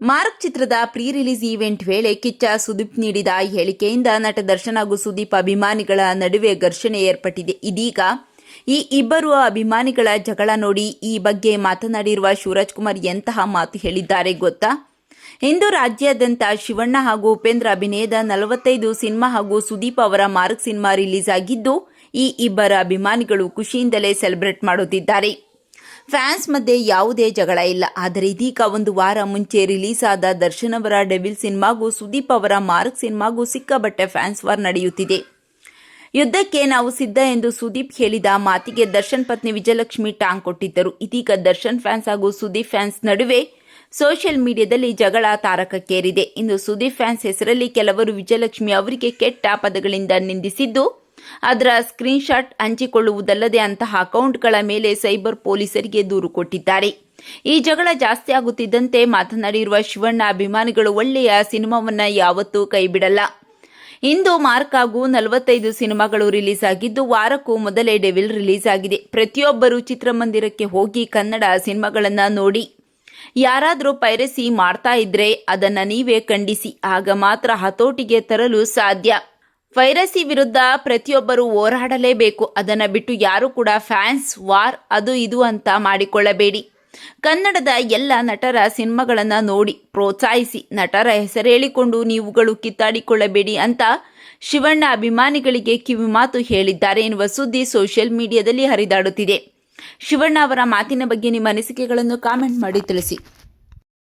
Mark ಚಿತ್ರದ pre release event ವೇಳೆ ಕಿಚ್ಚ ಸುದೀಪ್ ನೀಡಿದ ಹೇಳಿಕೆಯಿಂದ ನಟ ದರ್ಶನ್ ಹಾಗೂ ಸುದೀಪ್ ಅಭಿಮಾನಿಗಳ ನಡುವೆ ಘರ್ಷಣೆ ಏರ್ಪಟ್ಟಿದೆ. ಇದೀಗ ಈ ಇಬ್ಬರು ಅಭಿಮಾನಿಗಳ ಜಗಳ ನೋಡಿ ಈ ಬಗ್ಗೆ ಮಾತನಾಡಿರುವ ಶಿವರಾಜ್ ಕುಮಾರ್ ಎಂತಹ ಮಾತು ಹೇಳಿದ್ದಾರೆ ಗೊತ್ತಾ? ಇಂದು ರಾಜ್ಯಾದ್ಯಂತ ಶಿವಣ್ಣ ಹಾಗೂ ಉಪೇಂದ್ರ ಅಭಿನಯದ ನಲವತ್ತೈದು ಸಿನಿಮಾ ಹಾಗೂ ಸುದೀಪ್ ಅವರ ಮಾರ್ಕ್ ಸಿನಿಮಾ ರಿಲೀಸ್ ಆಗಿದ್ದು, ಈ ಇಬ್ಬರ ಅಭಿಮಾನಿಗಳು ಖುಷಿಯಿಂದಲೇ ಸೆಲೆಬ್ರೇಟ್ ಮಾಡುತ್ತಿದ್ದಾರೆ. ಫ್ಯಾನ್ಸ್ ಮಧ್ಯೆ ಯಾವುದೇ ಜಗಳ ಇಲ್ಲ. ಆದರೆ ಇದೀಗ ಒಂದು ವಾರ ಮುಂಚೆ ರಿಲೀಸ್ ಆದ ದರ್ಶನ್ ಅವರ ಡೆವಿಲ್ ಸಿನಿಮಾಗೂ ಸುದೀಪ್ ಅವರ ಮಾರ್ಕ್ ಸಿನಿಮಾಗೂ ಸಿಕ್ಕಾಬಟ್ಟೆ ಫ್ಯಾನ್ಸ್ ವಾರ್ ನಡೆಯುತ್ತಿದೆ. ಯುದ್ಧಕ್ಕೆ ನಾವು ಸಿದ್ಧ ಎಂದು ಸುದೀಪ್ ಹೇಳಿದ ಮಾತಿಗೆ ದರ್ಶನ್ ಪತ್ನಿ ವಿಜಯಲಕ್ಷ್ಮಿ ಟಾಂಗ್ ಕೊಟ್ಟಿದ್ದರು. ಇದೀಗ ದರ್ಶನ್ ಫ್ಯಾನ್ಸ್ ಹಾಗೂ ಸುದೀಪ್ ಫ್ಯಾನ್ಸ್ ನಡುವೆ ಸೋಷಿಯಲ್ ಮೀಡಿಯಾದಲ್ಲಿ ಜಗಳ ತಾರಕಕ್ಕೇರಿದೆ. ಇಂದು ಸುದೀಪ್ ಫ್ಯಾನ್ಸ್ ಹೆಸರಲ್ಲಿ ಕೆಲವರು ವಿಜಯಲಕ್ಷ್ಮಿ ಅವರಿಗೆ ಕೆಟ್ಟ ಪದಗಳಿಂದ ನಿಂದಿಸಿದ್ದು ಅದರ ಸ್ಕ್ರೀನ್ಶಾಟ್ ಹಂಚಿಕೊಳ್ಳುವುದಲ್ಲದೆ ಅಂತಹ ಅಕೌಂಟ್ಗಳ ಮೇಲೆ ಸೈಬರ್ ಪೊಲೀಸರಿಗೆ ದೂರು ಕೊಟ್ಟಿದ್ದಾರೆ. ಈ ಜಗಳ ಜಾಸ್ತಿ ಆಗುತ್ತಿದ್ದಂತೆ ಮಾತನಾಡಿರುವ ಶಿವಣ್ಣ, ಅಭಿಮಾನಿಗಳು ಒಳ್ಳೆಯ ಸಿನಿಮಾವನ್ನ ಯಾವತ್ತೂ ಕೈಬಿಡಲ್ಲ. ಇಂದು ಮಾರ್ಕ್ ಹಾಗೂ ನಲವತ್ತೈದು ಸಿನಿಮಾಗಳು ರಿಲೀಸ್ ಆಗಿದ್ದು, ವಾರಕ್ಕೂ ಮೊದಲೇ ಡೆವಿಲ್ ರಿಲೀಸ್ ಆಗಿದೆ. ಪ್ರತಿಯೊಬ್ಬರು ಚಿತ್ರಮಂದಿರಕ್ಕೆ ಹೋಗಿ ಕನ್ನಡ ಸಿನಿಮಾಗಳನ್ನ ನೋಡಿ. ಯಾರಾದರೂ ಪೈರಸಿ ಮಾಡ್ತಾ ಇದ್ರೆ ಅದನ್ನ ನೀವೇ ಖಂಡಿಸಿ. ಆಗ ಮಾತ್ರ ಹತೋಟಿಗೆ ತರಲು ಸಾಧ್ಯ. ಪೈರಸಿ ವಿರುದ್ಧ ಪ್ರತಿಯೊಬ್ಬರು ಹೋರಾಡಲೇಬೇಕು. ಅದನ್ನ ಬಿಟ್ಟು ಯಾರು ಕೂಡ ಫ್ಯಾನ್ಸ್ ವಾರ್ ಅದು ಇದು ಅಂತ ಮಾಡಿಕೊಳ್ಳಬೇಡಿ. ಕನ್ನಡದ ಎಲ್ಲ ನಟರ ಸಿನಿಮಾಗಳನ್ನು ನೋಡಿ, ಪ್ರೋತ್ಸಾಹಿಸಿ, ನಟರ ಹೆಸರೇಳಿಕೊಂಡು ನೀವುಗಳು ಕಿತ್ತಾಡಿಕೊಳ್ಳಬೇಡಿ ಅಂತ ಶಿವಣ್ಣ ಅಭಿಮಾನಿಗಳಿಗೆ ಕಿವಿಮಾತು ಹೇಳಿದ್ದಾರೆ ಎನ್ನುವ ಸುದ್ದಿ ಸೋಷಿಯಲ್ ಮೀಡಿಯಾದಲ್ಲಿ ಹರಿದಾಡುತ್ತಿದೆ. ಶಿವಣ್ಣ ಅವರ ಮಾತಿನ ಬಗ್ಗೆ ನಿಮ್ಮ ಅನಿಸಿಕೆಗಳನ್ನು ಕಾಮೆಂಟ್ ಮಾಡಿ ತಿಳಿಸಿ.